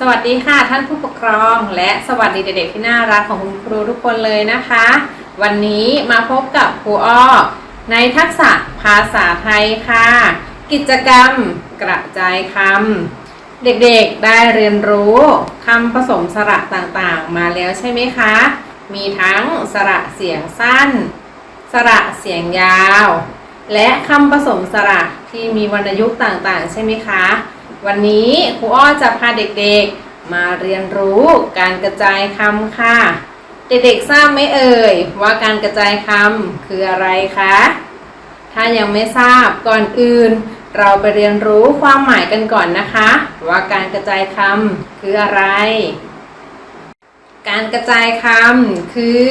สวัสดีค่ะท่านผู้ปกครองและสวัสดีเด็กๆที่น่ารักของคุณครูทุกคนเลยนะคะ วันนี้มาพบกับครูอ้อในทักษะภาษาไทยค่ะ กิจกรรมกระจายคำเด็กๆได้เรียนรู้คำผสมสระต่างๆ มาแล้วใช่ไหมคะ มีทั้งสระเสียงสั้น สระเสียงยาว และคำผสมสระที่มีวรรณยุกต์ต่างๆ ใช่ไหมคะ วันนี้ครูอ้อจะพาเด็กๆ มาเรียนรู้การกระจายคำค่ะ เด็กๆทราบไหมเอ่ย ว่าการกระจายคำคืออะไรคะ ถ้ายังไม่ทราบก่อนอื่น เราไปเรียนรู้ความหมายกันก่อนนะคะ ว่าการกระจายคำคืออะไร การกระจายคำคือ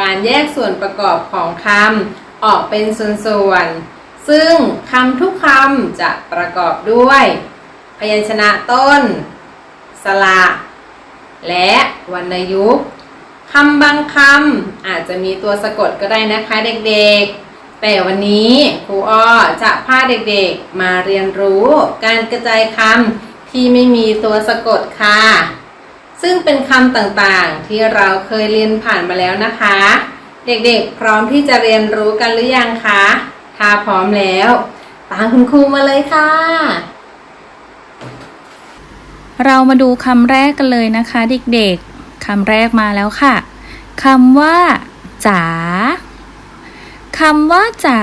การแยกส่วนประกอบของคำออกเป็นส่วนๆซึ่งคำทุกคำจะประกอบด้วย พยัญชนะต้น สระและวรรณยุกต์คำบางคำอาจจะมีตัวสะกดก็ได้นะคะเด็กๆ แต่วันนี้ครูอ้อจะพาเด็กๆ มาเรียนรู้การกระจายคำที่ไม่มีตัวสะกดค่ะ ซึ่งเป็นคำต่างๆ ที่เราเคยเรียนผ่านมาแล้วนะคะ เด็กๆ พร้อมที่จะเรียนรู้กันหรือยังคะ ถ้าพร้อมแล้ว ตามคุณครูมาเลยค่ะ เรามาดูคำแรกกันเลยนะคะเด็กๆคำแรกมาแล้วค่ะคำว่าจ๋าคำว่าจ๋า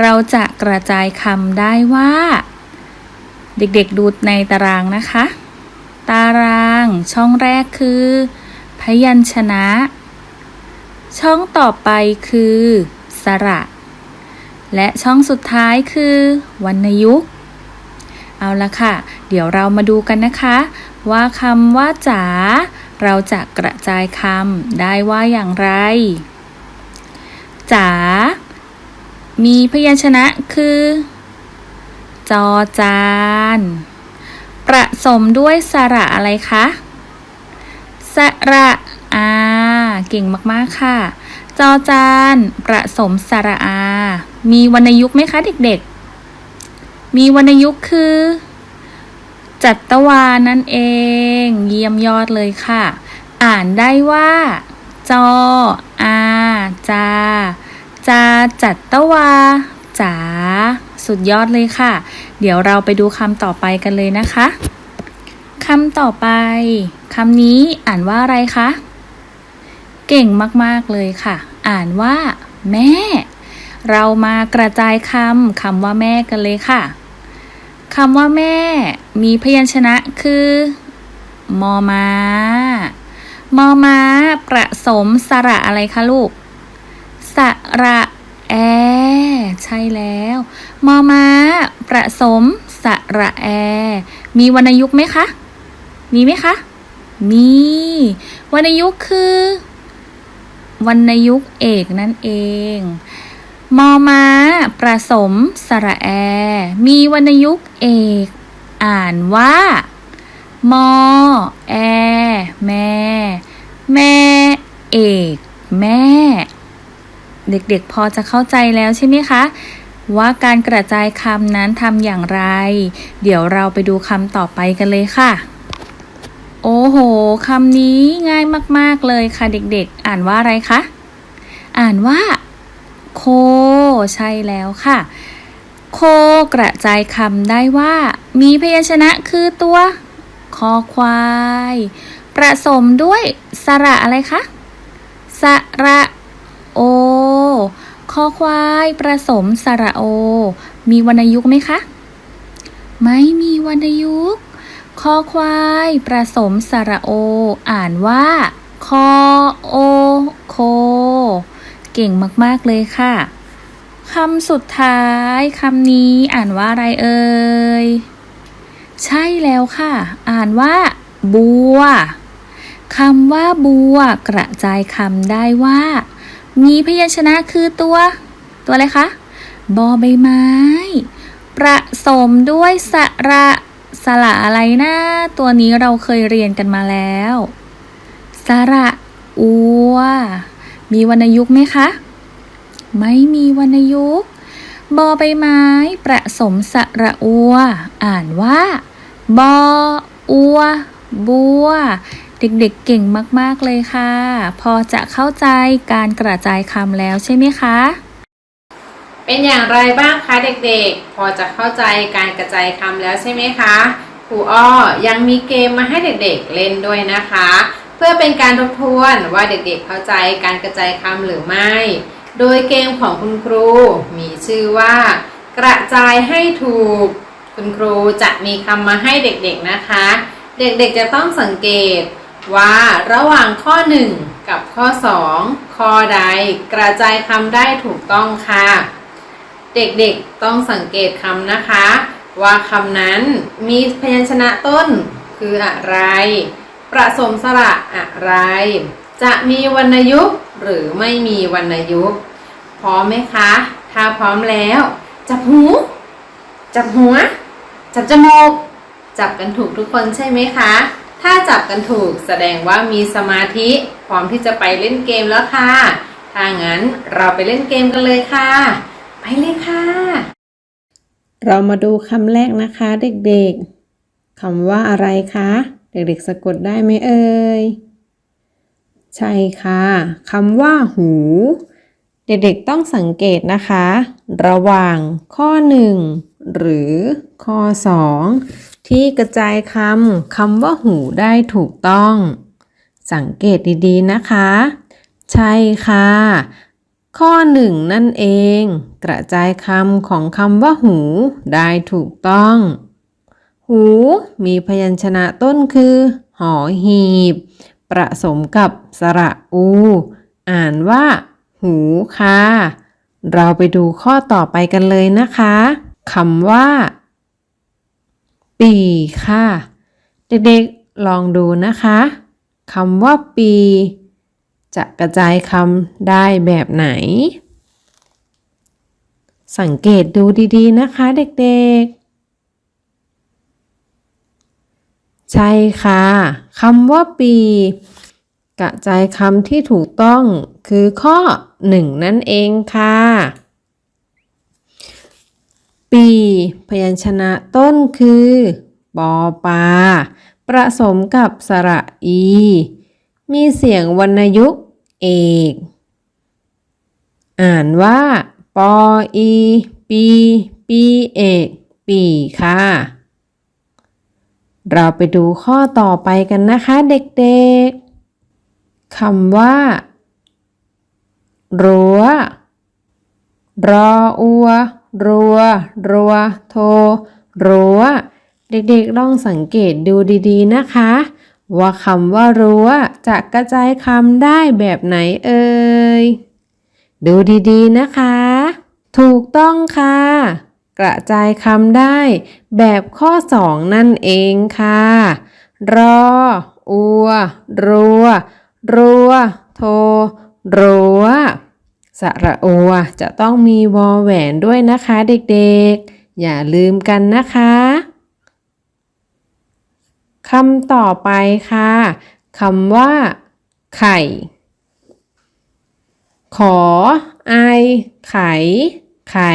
เราจะกระจายคำได้ว่า เด็กๆดูในตารางนะคะ ตารางช่องแรกคือ พยัญชนะ ช่องต่อไปคือ สระ และช่องสุดท้ายคือวรรณยุกต์ เอาละค่ะ เดี๋ยวเรามาดูกันนะคะ ว่าคำว่าจ๋าเราจะกระจายคำได้ว่าอย่างไรจ๋ามีพยัญชนะคือ จอจาน ประสมด้วยสระอะไรคะสระอาเก่งมากๆค่ะ จอจาน ประสมสระอา มีวรรณยุกต์ไหมคะเด็กๆ มีวรรณยุกต์คือ จัตวานั่นเอง เยี่ยมยอดเลยค่ะ อ่านได้ว่า จอ อาจา จาจัตวาจ๋าสุดยอดเลยค่ะ เดี๋ยวเราไปดูคำต่อไปกันเลยนะคะคำต่อไปคำนี้อ่านว่าอะไรคะ เก่งมากๆเลยค่ะ อ่านว่า แม่ เรามากระจายคำคำว่าแม่กันเลยค่ะ คำว่าแม่ มีพยัญชนะคือ มอมามอมาประสมสระอะไรคะลูก สระแอ ใช่แล้ว มอมาประสมสระแอ มีวรรณยุกต์ไหมคะ มีไหมคะ มี วรรณยุกต์คือ วรรณยุกต์เอกนั่นเอง มอมาประสม สระแอ มีวรรณยุกต์เอก อ่านว่า มอ แอ แม่ แม่ เอก แม่ เด็กๆพอจะเข้าใจแล้วใช่ไหมคะ ว่าการกระจายคำนั้นทำอย่างไร เดี๋ยวเราไปดูคำต่อไปกันเลยค่ะ โอ้โหคำนี้ง่ายมากๆเลยค่ะเด็กๆ อ่านว่าอะไรคะ อ่านว่า โค ใช่แล้วค่ะ โคกระจายคำได้ว่า มีพยัญชนะคือตัวคอควาย ประสมด้วยสระอะไรคะสระโอ คอควายประสมสระโอ มีวรรณยุกต์ไหมคะ ไม่มีวรรณยุกต์คอควายประสมสระโอ อ่านว่า คอโอโค เก่งมากๆเลยค่ะคำสุดท้ายคำนี้อ่านว่าอะไรเอ่ย ใช่แล้วค่ะ อ่านว่า บัวคำว่าบัว กระจายคำได้ว่า มีพยัญชนะคือตัว ตัวอะไรคะบอใบไม้ ประสมด้วยสระสระอะไรนะตัวนี้เราเคยเรียนกันมาแล้ว สระอัว มีวรรณยุกต์ไหมคะ ไม่มีวรรณยุกต์บอใบไม้ ประสมสระอัว อ่านว่า บออัว บัว เด็กๆเก่งมากๆเลยค่ะ พอจะเข้าใจการกระจายคำแล้วใช่ไหมคะ เป็นอย่างไรบ้างคะเด็กๆ พอจะเข้าใจการกระจายคำแล้วใช่ไหมคะครูอ้อยังมีเกมมาให้เด็กๆเล่นด้วยนะคะ เพื่อเป็นการทบทวนว่าเด็กๆเข้าใจการกระจายคำหรือไม่ โดยเกมของคุณครู มีชื่อว่า กระจายให้ถูก คุณครูจะมีคำมาให้เด็กๆนะคะ เด็กๆจะต้องสังเกตว่าระหว่างข้อ 1 กับข้อ 2 ข้อใดกระจายคำได้ถูกต้องค่ะ เด็กๆต้องสังเกตคำนะคะ ว่าคำนั้นมีพยัญชนะต้นคืออะไร ประสมสระอะไร จะมีวรรณยุกต์หรือไม่มีวรรณยุกต์พร้อมไหมคะ ถ้าพร้อมแล้ว จับหู จับหัว จับจมูก จับกันถูกทุกคนใช่ไหมคะ ถ้าจับกันถูกแสดงว่ามีสมาธิพร้อมที่จะไปเล่นเกมแล้วค่ะ ถ้างั้นเราไปเล่นเกมกันเลยค่ะ ไปเลยค่ะ เรามาดูคำแรกนะคะเด็กๆคำว่าอะไรคะ เด็กๆสะกดได้ไหมเอ่ย ใช่ค่ะคำว่าหู เด็กๆต้องสังเกตนะคะ ระหว่างข้อ 1 หรือข้อ 2 ที่กระจายคำคำว่าหูได้ถูกต้อง สังเกตดีๆนะคะ ใช่ค่ะข้อ1นั่นเอง กระจายคำของคำว่าหูได้ถูกต้อง หู มีพยัญชนะต้นคือ หอหีบ ประสมกับสระอู อ่านว่า หูค่ะ เราไปดูข้อต่อไปกันเลยนะคะคำว่า ปีค่ะ เด็กๆลองดูนะคะคำว่าปี จะกระจายคำได้แบบไหน สังเกตดูดีๆนะคะเด็กๆ ใช่ค่ะคำว่าปี กระจายคำที่ถูกต้องคือข้อ 1 นั่นเองค่ะ ปี พยัญชนะต้นคือปอปาประสมกับสระอี มีเสียงวรรณยุกต์เอก อ่านว่า ปออี ปี ปีเอก ปีค่ะ เราไปดูข้อต่อไปกันนะคะเด็กๆคำว่ารัวรออัว รัว รัว โทรัว เด็กๆลองสังเกตดูดีๆนะคะ ว่าคำว่ารัวจะกระจายคำได้แบบไหนเอ่ย ดูดีๆนะคะ ถูกต้องค่ะ กระจายคำได้แบบข้อ 2 นั่นเองค่ะ รอ อัว รัว รัว โท รัว สระอัวจะต้องมีวอแหวนด้วยนะคะเด็กๆ อย่าลืมกันนะคะคำต่อไปค่ะคำว่า ไข่ ขอ ไอ ไข่ไข่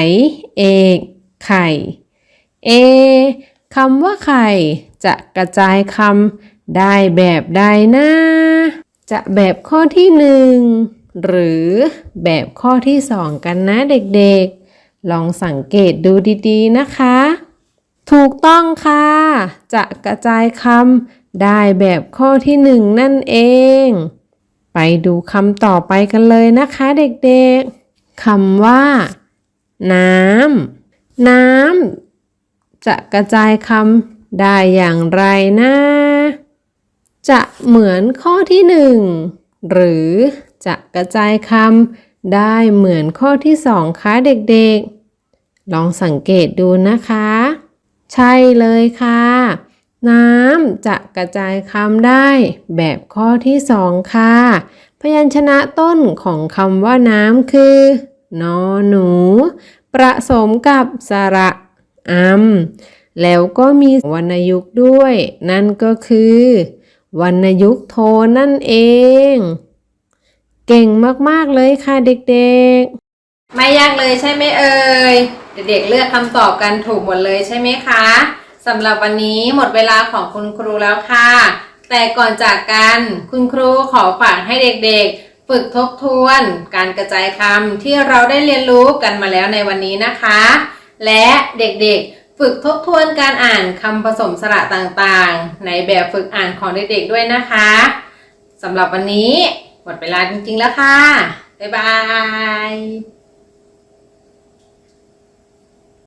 เอก ไข่ เอคำว่าไข่ จะกระจายคำได้แบบใดนะจะแบบข้อที่หนึ่งหรือแบบข้อที่สองกันนะเด็กๆ ลองสังเกตดูดีๆนะคะ ถูกต้องค่ะ จะกระจายคำได้แบบข้อที่หนึ่งนั่นเอง ไปดูคำต่อไปกันเลยนะคะเด็กๆคำว่า น้ำ น้ำจะกระจายคำได้อย่างไรนะ จะเหมือนข้อที่หนึ่งหรือจะกระจายคำได้เหมือนข้อที่สองคะเด็กๆ ลองสังเกตดูนะคะ ใช่เลยค่ะ น้ำจะกระจายคำได้แบบข้อที่สองค่ะ พยัญชนะต้นของคำว่าน้ำคือ นอหนู ประสมกับสระอัมแล้วก็มีวรรณยุกต์ด้วย นั่นก็คือ วรรณยุกต์โทนั่นเอง เก่งมากๆเลยค่ะเด็กๆ ไม่ยากเลยใช่ไหมเอ่ยเด็กๆเลือกคำตอบกันถูกหมดเลยใช่ไหมคะสำหรับวันนี้หมดเวลาของคุณครูแล้วค่ะ แต่ก่อนจากกันคุณครูขอฝากให้เด็กๆ ฝึกทบทวน การกระจายคำที่เราได้เรียนรู้กันมาแล้วในวันนี้นะคะ และเด็กๆ ฝึกทบทวนการอ่านคำผสมสระต่างๆ ในแบบฝึกอ่านของเด็กๆด้วยนะคะสำหรับวันนี้หมดเวลาจริงๆแล้วค่ะ บ๊ายบาย